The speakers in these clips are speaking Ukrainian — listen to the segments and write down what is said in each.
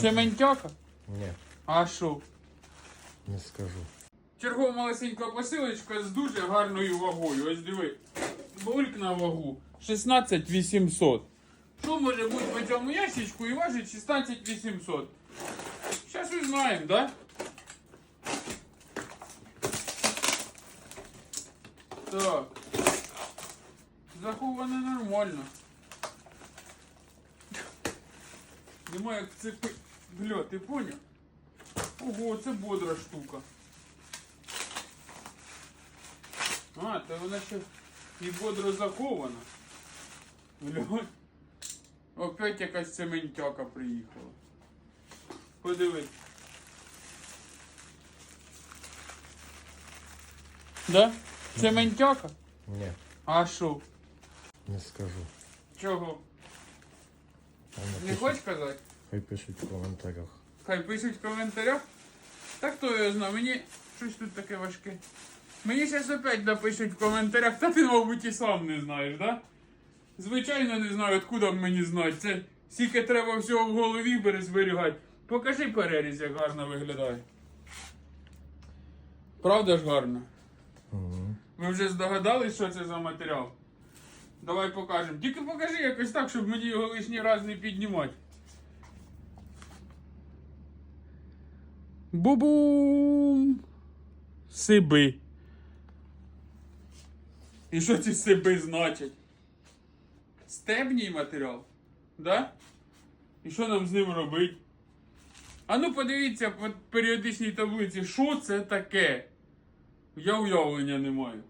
Це ментяка? Ні, А що? не скажу. Чергова малесенька посилочка з дуже гарною вагою. Ось диви. Бульк на вагу 16 800. Що може бути в цьому ящичку і важить 16 800? Зараз узнаємо, да? Так. Заховано нормально. Немає як цепи. Бля, ти поняв? Ого, це бодра штука. А, то вона ще і бодро захована. Глянь. Опять якась цементяка приїхала. Подивись. Да? Цементяка? Ні, А що? не скажу. Чого? Не хочеш казати? Хай пишуть в коментарях. Хай пишуть в коментарях. Так хто його знає, мені щось тут таке важке. Мені зараз опять напишуть в коментарях, та ти, мабуть, і сам не знаєш, да? Звичайно, не знаю, откуда мені знати. Це скільки треба всього в голові перезберігати. Покажи переріз, як гарно виглядає. Правда ж гарно? Угу. Ви вже здогадались, що це за матеріал? Давай покажемо. Тільки покажи якось так, щоб мені його лишній раз не піднімати. Бу-бум! Сиби. І що ці сиби значать? Стебній матеріал? Да? І що нам з ним робити? А ну подивіться по періодичній таблиці, що це таке? Я уявлення не маю.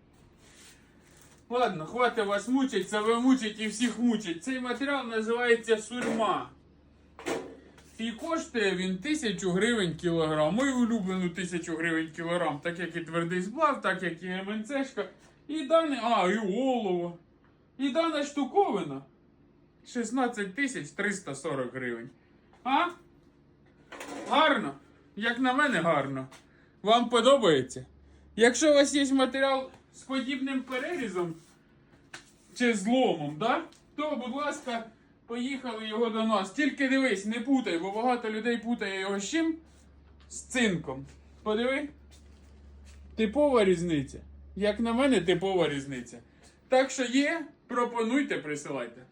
Ладно, хватить вас мучить, це ви і всіх мучить. Цей матеріал називається сурма. І коштує він 1000 гривень кілограм. Мою улюблену 1000 гривень кілограм, так як і твердий сплав, так як і МНЦшка. І дане, а, і олово. І дана штуковина 16 тисяч 340 гривень. А? Гарно. Як на мене, гарно. Вам подобається? Якщо у вас є матеріал з подібним перерізом чи зломом, да? то, будь ласка, поїхали його до нас. Тільки дивись, не путай, бо багато людей путає його з чим? З цинком. Подиви. Типова різниця. Як на мене, типова різниця. Так що є, пропонуйте, присилайте.